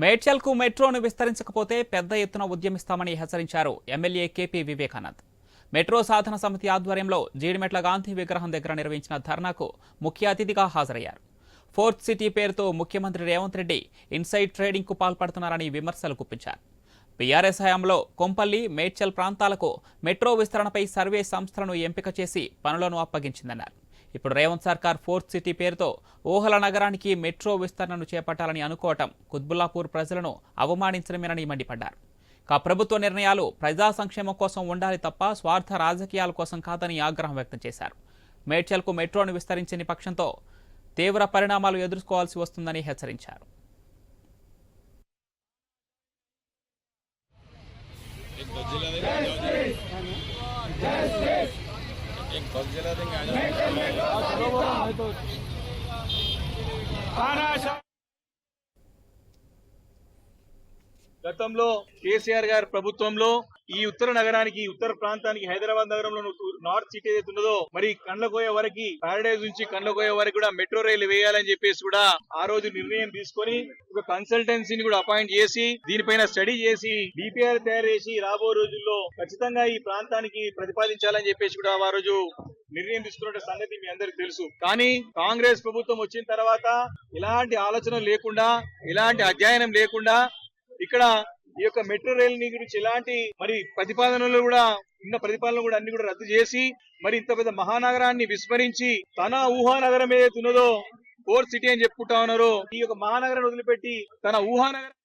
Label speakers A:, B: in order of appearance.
A: మేడ్చల్కు మెట్రోను విస్తరించకపోతే పెద్ద ఎత్తున ఉద్యమిస్తామని హెచ్చరించారు ఎమ్మెల్యే కేపీ వివేకానంద్. మెట్రో సాధన సమితి ఆధ్వర్యంలో జీడిమెట్ల గాంధీ విగ్రహం దగ్గర నిర్వహించిన ధర్నాకు ముఖ్య అతిథిగా హాజరయ్యారు. ఫోర్త్ సిటీ పేరుతో ముఖ్యమంత్రి రేవంత్ రెడ్డి ఇన్సైడ్ ట్రేడింగ్కు పాల్పడుతున్నారని విమర్శలు గుప్పించారు. బీఆర్ఎస్ హయాంలో కొంపల్లి మేడ్చల్ ప్రాంతాలకు మెట్రో విస్తరణపై సర్వే సంస్థలను ఎంపిక చేసి పనులను అప్పగించిందన్నారు. ఇప్పుడు రేవంత్ సర్కార్ ఫోర్త్ సిటీ పేరుతో ఊహల నగరానికి మెట్రో విస్తరణను చేపట్టాలని అనుకోవటం కుత్బుల్లాపూర్ ప్రజలను అవమానించడమేనని మండిపడ్డారు. కా ప్రభుత్వ నిర్ణయాలు ప్రజా సంక్షేమం కోసం ఉండాలి తప్ప స్వార్థ రాజకీయాల కోసం కాదని ఆగ్రహం వ్యక్తం చేశారు. మేడ్చల్కు మెట్రోను విస్తరించని పక్షంతో తీవ్ర పరిణామాలు ఎదుర్కోవాల్సి వస్తుందని హెచ్చరించారు.
B: एक बस जिला देंगे आ जाओ।
C: గతంలో కేసీఆర్ గారి ప్రభుత్వంలో ఈ ఉత్తర నగరానికి ఉత్తర ప్రాంతానికి హైదరాబాద్ నగరంలో నార్త్ సిటీ ఏదైతే ఉన్నదో మరి కండ్లకోయ వరకు ప్యారడైజ్ నుంచి కండ్లకోయ వరకు కూడా మెట్రో రైలు వేయాలని చెప్పేసి కూడా ఆ రోజు నిర్ణయం తీసుకొని ఒక కన్సల్టెన్సీని కూడా అపాయింట్ చేసి దీనిపైన స్టడీ చేసి డిపిఆర్ తయారు చేసి రాబో రోజుల్లో ఖచ్చితంగా ఈ ప్రాంతానికి ప్రతిపాదించాలని చెప్పేసి కూడా ఆ రోజు నిర్ణయం తీసుకున్న సంగతి మీ అందరికి తెలుసు. కానీ కాంగ్రెస్ ప్రభుత్వం వచ్చిన తర్వాత ఇలాంటి ఆలోచన లేకుండా ఇలాంటి అధ్యయనం లేకుండా ఇక్కడ ఈ యొక్క మెట్రో రైల్ని గురించి ఎలాంటి మరి ప్రతిపాదనలు కూడా ఉన్న ప్రతిపాదనలు కూడా అన్ని కూడా రద్దు చేసి మరి ఇంత పెద్ద మహానగరాన్ని విస్మరించి తన ఊహానగరం ఏదైతే ఉన్నదో ఫోర్ సిటీ అని చెప్పుకుంటా ఉన్నారో ఈ యొక్క మహానగరాన్ని వదిలిపెట్టి తన ఊహానగరం